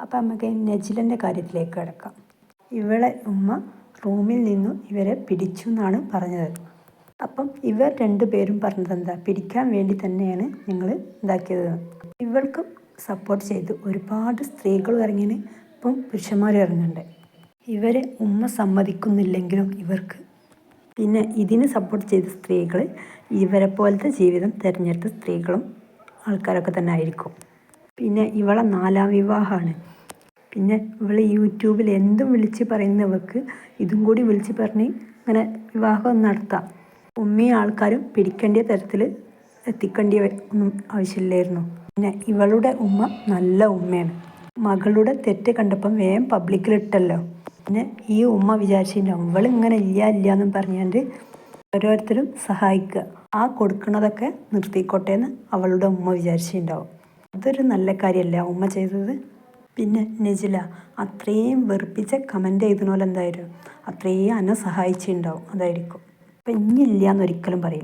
അപ്പം നമുക്ക് നജിലന്റെ കാര്യത്തിലേക്ക് കിടക്കാം. ഇവളെ ഉമ്മ റൂമിൽ നിന്നും ഇവരെ പിടിച്ചു എന്നാണ് പറഞ്ഞത്. അപ്പം ഇവർ രണ്ടുപേരും പറഞ്ഞത് എന്താ? പിടിക്കാൻ വേണ്ടി തന്നെയാണ് ഞങ്ങൾ ഇതാക്കിയത്. ഇവൾക്ക് സപ്പോർട്ട് ചെയ്ത് ഒരുപാട് സ്ത്രീകൾ ഇറങ്ങിന് ഇപ്പം പുരുഷന്മാർ ഇറങ്ങുന്നുണ്ട്. ഇവരെ ഉമ്മ സമ്മതിക്കുന്നില്ലെങ്കിലും ഇവർക്ക് പിന്നെ ഇതിന് സപ്പോർട്ട് ചെയ്ത സ്ത്രീകൾ ഇവരെ പോലത്തെ ജീവിതം തിരഞ്ഞെടുത്ത സ്ത്രീകളും ആൾക്കാരൊക്കെ തന്നെ ആയിരിക്കും. പിന്നെ ഇവളെ നാലാം വിവാഹമാണ്. പിന്നെ ഇവൾ യൂട്യൂബിൽ എന്തും വിളിച്ച് പറയുന്നവർക്ക് ഇതും കൂടി വിളിച്ച് പറഞ്ഞ് ഇങ്ങനെ വിവാഹം നടത്താം. ഉമ്മയും ആൾക്കാരും പിടിക്കേണ്ട തരത്തിൽ എത്തിക്കേണ്ട ഒന്നും ആവശ്യമില്ലായിരുന്നു. പിന്നെ ഇവളുടെ ഉമ്മ നല്ല ഉമ്മയാണ്. മകളുടെ തെറ്റ് കണ്ടപ്പം വേഗം പബ്ലിക്കിലിട്ടല്ലോ പിന്നെ ഈ ഉമ്മ വിചാരിച്ചിട്ടുണ്ടാവും ഇവളിങ്ങനെ ഇല്ല ഇല്ല എന്നും പറഞ്ഞുകൊണ്ട് ഓരോരുത്തരും സഹായിക്കുക. ആ കൊടുക്കണതൊക്കെ നിർത്തിക്കോട്ടെ എന്ന് അവളുടെ ഉമ്മ വിചാരിച്ചിട്ടുണ്ടാവും. അതൊരു നല്ല കാര്യമല്ല ഉമ്മ ചെയ്തത്? പിന്നെ നജില അത്രയും വെറുപ്പിച്ച കമന്റ് ചെയ്തതിനോലെന്തായാലും അത്രയും അന്നെ സഹായിച്ചിട്ടുണ്ടാവും അതായിരിക്കും. അപ്പം ഇനിയില്ല എന്നൊരിക്കലും പറയില്ല.